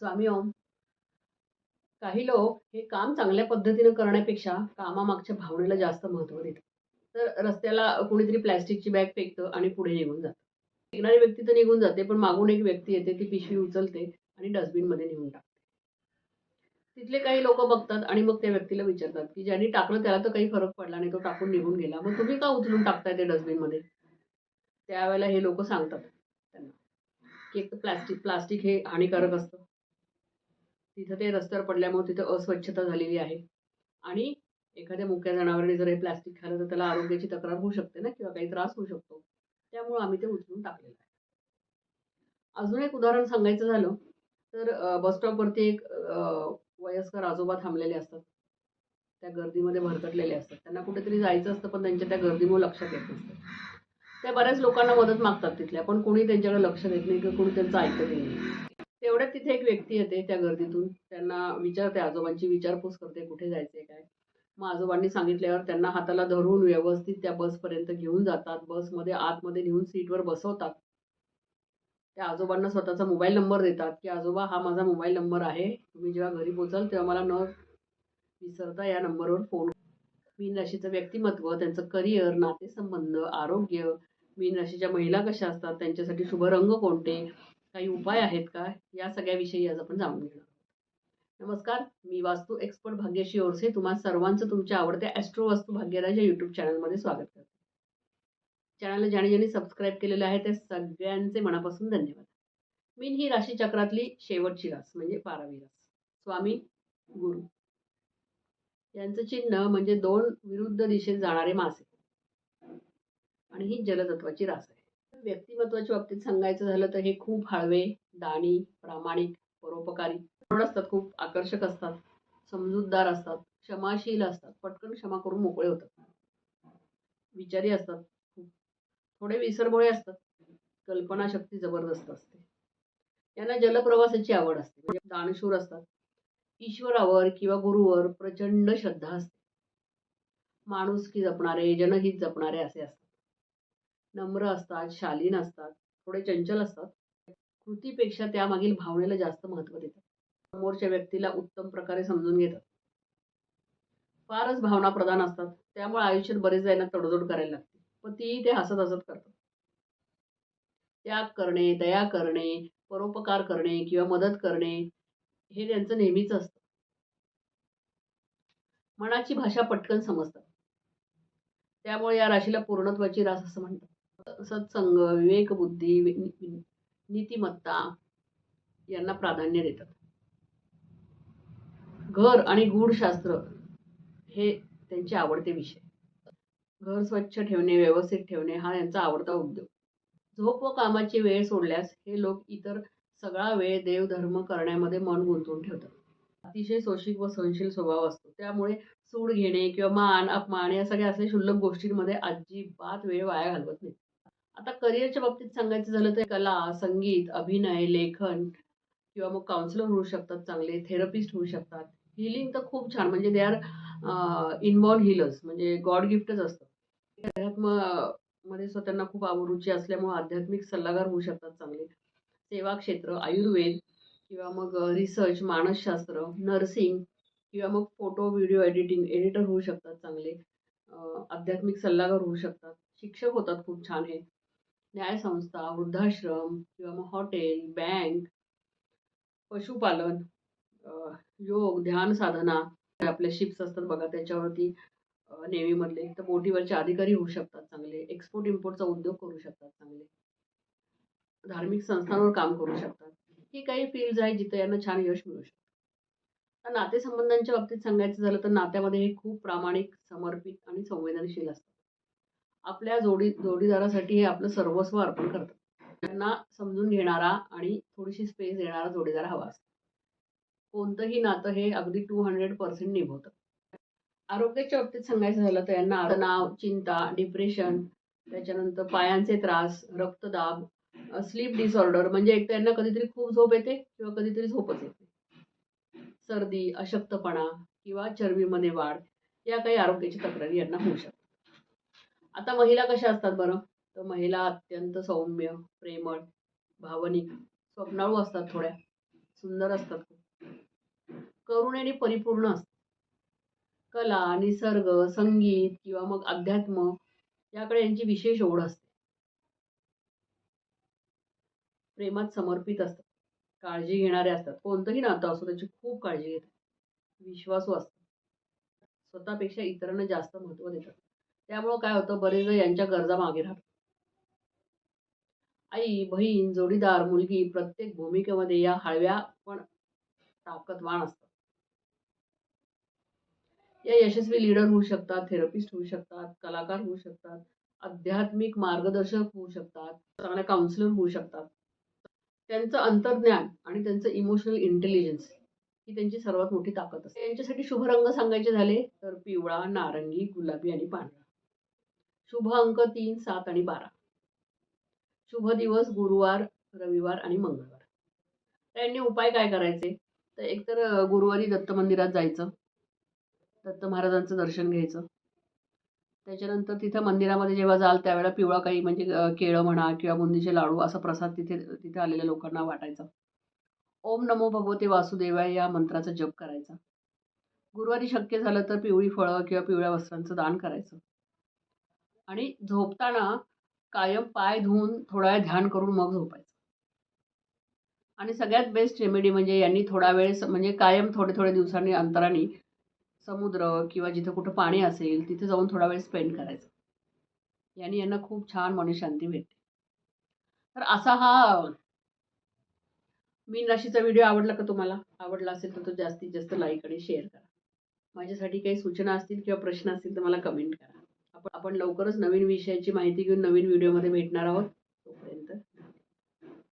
स्वामी ओम. काही लोक हे काम चांगल्या पद्धतीनं करण्यापेक्षा कामामागच्या भावनेला जास्त महत्त्व देतात. तर रस्त्याला कुणीतरी प्लॅस्टिकची बॅग फेकतं आणि पुढे निघून जातं. फेकणारी व्यक्ती तर निघून जाते पण मागून एक व्यक्ती येते ती पिशवी उचलते आणि डस्टबिनमध्ये नेऊन टाकते. तिथले काही लोक बघतात आणि मग त्या व्यक्तीला विचारतात की ज्यांनी टाकलं त्याला तर काही फरक पडला नाही तो टाकून निघून गेला. मग तुम्ही का उचलून टाकताय ते डस्टबिनमध्ये? त्यावेळेला हे लोक सांगतात त्यांना की एक तर प्लास्टिक प्लास्टिक हे हानिकारक असतं. तिथं ते रस्त्यावर पडल्यामुळे तिथं अस्वच्छता झालेली आहे. आणि एखाद्या मुक्या जनावराने जर हे प्लास्टिक खाल्लं तर त्याला आरोग्याची तक्रार होऊ शकते ना किंवा काही त्रास होऊ शकतो. त्यामुळं आम्ही ते उचलून टाकलेलं आहे. अजून एक उदाहरण सांगायचं झालं तर बसस्टॉपवरती एक वयस्कर आजोबा थांबलेले असतात. त्या गर्दीमध्ये भरकटलेले असतात. त्यांना कुठेतरी जायचं असतं पण त्यांच्या त्या गर्दीमुळे लक्षात येत नसतं. त्या बऱ्याच लोकांना मदत मागतात तिथल्या पण कोणी त्यांच्याकडे लक्ष देत नाही किंवा कोणी त्यांचं ऐकत नाही. तेवढ्यात तिथे एक व्यक्ती येते त्या गर्दीतून. त्यांना विचारते आजोबांची विचारपूस करते कुठे जायचंय काय? मग आजोबांनी सांगितल्यावर त्यांना हाताला धरून व्यवस्थित त्या बसपर्यंत घेऊन जातात. बसमध्ये आतमध्ये नेऊन सीटवर बसवतात. त्या आजोबांना स्वतःचा मोबाईल नंबर देतात की आजोबा हा माझा मोबाईल नंबर आहे. तुम्ही जेव्हा घरी पोचाल तेव्हा मला न विसरता या नंबरवर फोन मीन राशीचं व्यक्तिमत्व त्यांचं करिअर नातेसंबंध आरोग्य. मीन राशीच्या महिला कशा असतात? त्यांच्यासाठी शुभ रंग कोणते? काही उपाय आहेत का? या सगळ्याविषयी आज आपण जाणून घेणार आहोत. नमस्कार मी वास्तू एक्सपर्ट भाग्यश्री ओरसे. तुम्हा सर्वांचं तुमच्या आवडत्या ॲस्ट्रो वास्तू भाग्यराज या यूट्यूब चॅनलमध्ये स्वागत करते. चॅनलला ज्याने ज्यांनी सबस्क्राईब केलेलं आहे त्या सगळ्यांचे मनापासून धन्यवाद. मीन ही राशी चक्रातली शेवटची रास म्हणजे बारावी रास. स्वामी गुरु. यांचं चिन्ह म्हणजे दोन विरुद्ध दिशेत जाणारे मासे. आणि ही जलतत्वाची रास आहे. व्यक्तिमत्वाच्या बाबतीत सांगायचं झालं तर हे खूप हळवे दाणी प्रामाणिक परोपकारी गोड असतात खूप आकर्षक असतात समजूतदार असतात क्षमाशील असतात पटकन क्षमा करून मोकळे होतात. विचारी असतात खूप. थोडे विसरभोळे असतात कल्पनाशक्ती जबरदस्त असते. यांना जलप्रवासाची आवड असते म्हणजे दानशूर असतात. ईश्वरावर किंवा गुरुवर प्रचंड श्रद्धा असते. माणुसकी जपणारे जनहित जपणारे असे असतात. नम्र असतात शालीन असतात थोडे चंचल असतात. कृतीपेक्षा त्यामागील भावनेला जास्त महत्त्व देतात. समोरच्या व्यक्तीला उत्तम प्रकारे समजून घेतात. फारच भावना प्रधान असतात. त्यामुळे आयुष्यात बरेच जायना तडजोड करायला लागते. पण तीही ते हसत हसत करतात. त्याग करणे दया करणे परोपकार करणे किंवा मदत करणे हे त्यांचं नेहमीच असतं. मनाची भाषा पटकन समजतात. त्यामुळे या राशीला पूर्णत्वाची रास असं म्हणतात. सत्संग विवेकबुद्धी नीतिमत्ता यांना प्राधान्य देतात. घर आणि गूढशास्त्र हे त्यांचे आवडते विषय. घर स्वच्छ ठेवणे व्यवस्थित ठेवणे हा यांचा आवडता उद्योग. झोप व कामाची वेळ सोडल्यास हे लोक इतर सगळा वेळ देवधर्म करण्यामध्ये मन गुंतवून ठेवतात. अतिशय सोशिक व सहनशील स्वभाव असतो. त्यामुळे सूड घेणे किंवा मान अपमान या सगळ्या असे क्षुल्लक गोष्टींमध्ये अजिबात वेळ वाया घालवत नाही. आता करिअरच्या बाबतीत सांगायचं झालं तर कला संगीत अभिनय लेखन किंवा मग काउन्सिलर होऊ शकतात चांगले थेरपिस्ट होऊ शकतात. हिलिंग तर खूप छान म्हणजे दे आर इनबॉर्न हिलर्स म्हणजे गॉड गिफ्टच असतं अध्यात्ममध्ये स्वतःना खूप आवड रुची असल्यामुळे आध्यात्मिक सल्लागार होऊ शकतात चांगले. सेवा क्षेत्र आयुर्वेद किंवा मग रिसर्च मानसशास्त्र नर्सिंग किंवा मग फोटो व्हिडिओ एडिटिंग एडिटर होऊ शकतात चांगले. आध्यात्मिक सल्लागार होऊ शकतात. शिक्षक होतात खूप छान हे. न्यायसंस्था वृद्धाश्रम किंवा मग हॉटेल बँक पशुपालन योग ध्यान साधना आपले शिप्स असतात बघा त्याच्यावरती नेव्हीमधले. तर बोटीवरचे अधिकारी होऊ शकतात चांगले. एक्सपोर्ट इम्पोर्टचा उद्योग करू शकतात चांगले. धार्मिक संस्थांवर काम करू शकतात. ही काही फील्ड आहे जिथे यांना छान यश मिळू शकतं. तर नातेसंबंधांच्या बाबतीत सांगायचं झालं तर नात्यामध्ये हे खूप प्रामाणिक समर्पित आणि संवेदनशील असतात आपल्या जोडी जोडीदारासाठी हे आपलं सर्वस्व अर्पण करतात. त्यांना समजून घेणारा आणि थोडीशी स्पेस देणारा जोडीदार हवा असतो. कोणतंही नातं हे अगदी टू हंड्रेड पर्सेंट निभवतं. आरोग्याच्या बाबतीत सांगायचं झालं तर यांना तणाव चिंता डिप्रेशन त्याच्यानंतर पायांचे त्रास रक्तदाब स्लीप डिसऑर्डर म्हणजे एक तर यांना कधीतरी खूप झोप येते किंवा कधीतरी झोपच येते. सर्दी अशक्तपणा किंवा चरबीमध्ये वाढ या काही आरोग्याची तक्रारी यांना होऊ शकतात. आता महिला कशा असतात बरं? तर महिला अत्यंत सौम्य प्रेमळ भावनिक स्वप्नाळू असतात थोड्या. सुंदर असतात खूप. करुणेने परिपूर्ण असतात. कला निसर्ग संगीत किंवा मग अध्यात्म याकडे यांची विशेष ओढ असते. प्रेमात समर्पित असतात. काळजी घेणारे असतात. कोणतंही नातं असो त्याची खूप काळजी घेतात. विश्वासू असतात. स्वतःपेक्षा इतरांना जास्त महत्त्व देतात. त्यामुळं काय होतं बरेचदा यांच्या गरजा मागे राहतात. आई बहीण जोडीदार मुलगी प्रत्येक भूमिकेमध्ये या हळव्या पण ताकदवान असतात. या यशस्वी लीडर होऊ शकतात थेरपिस्ट होऊ शकतात कलाकार होऊ शकतात आध्यात्मिक मार्गदर्शक होऊ शकतात चांगल्या काउन्सिलर होऊ शकतात. त्यांचं अंतर्ज्ञान आणि त्यांचं इमोशनल इंटेलिजन्स ही त्यांची सर्वात मोठी ताकद असते. यांच्यासाठी शुभ रंग सांगायचे झाले तर पिवळा नारंगी गुलाबी आणि पांढरा. शुभ अंक तीन सात आणि बारा. शुभ दिवस गुरुवार रविवार आणि मंगळवार. त्यांनी उपाय काय करायचे? तर एकतर गुरुवारी दत्त मंदिरात जायचं. दत्त महाराजांचं दर्शन घ्यायचं. त्याच्यानंतर तिथं मंदिरामध्ये जेव्हा जाल त्यावेळेला पिवळा काही म्हणजे केळं म्हणा किंवा बुंदीचे लाडू असा प्रसाद तिथे तिथे आलेल्या लोकांना वाटायचा. ओम नमो भगवते वासुदेवाय या मंत्राचा जप करायचा. गुरुवारी शक्य झालं तर पिवळी फळं किंवा पिवळ्या वस्त्रांचं दान करायचं. आणि झोपताना कायम पाय धुवून थोडा वेळ ध्यान करून मग झोपायचं. आणि सगळ्यात बेस्ट रेमेडी म्हणजे यांनी थोडा वेळ म्हणजे कायम थोडे थोडे दिवसांनी अंतराने समुद्र किंवा जिथं कुठं पाणी असेल तिथे जाऊन थोडा वेळ स्पेंड करायचा. यांनी यांना खूप छान मनशांती भेटते तर असा हा मीन राशीचा व्हिडिओ आवडला का तुम्हाला? आवडला असेल तर तो जास्तीत जास्त लाईक आणि शेअर करा. माझ्यासाठी काही सूचना असतील किंवा प्रश्न असतील तर मला कमेंट करा. आपण लवकरच नवीन विषयाची माहिती घेऊन नवीन व्हिडिओमध्ये भेटणार आहोत.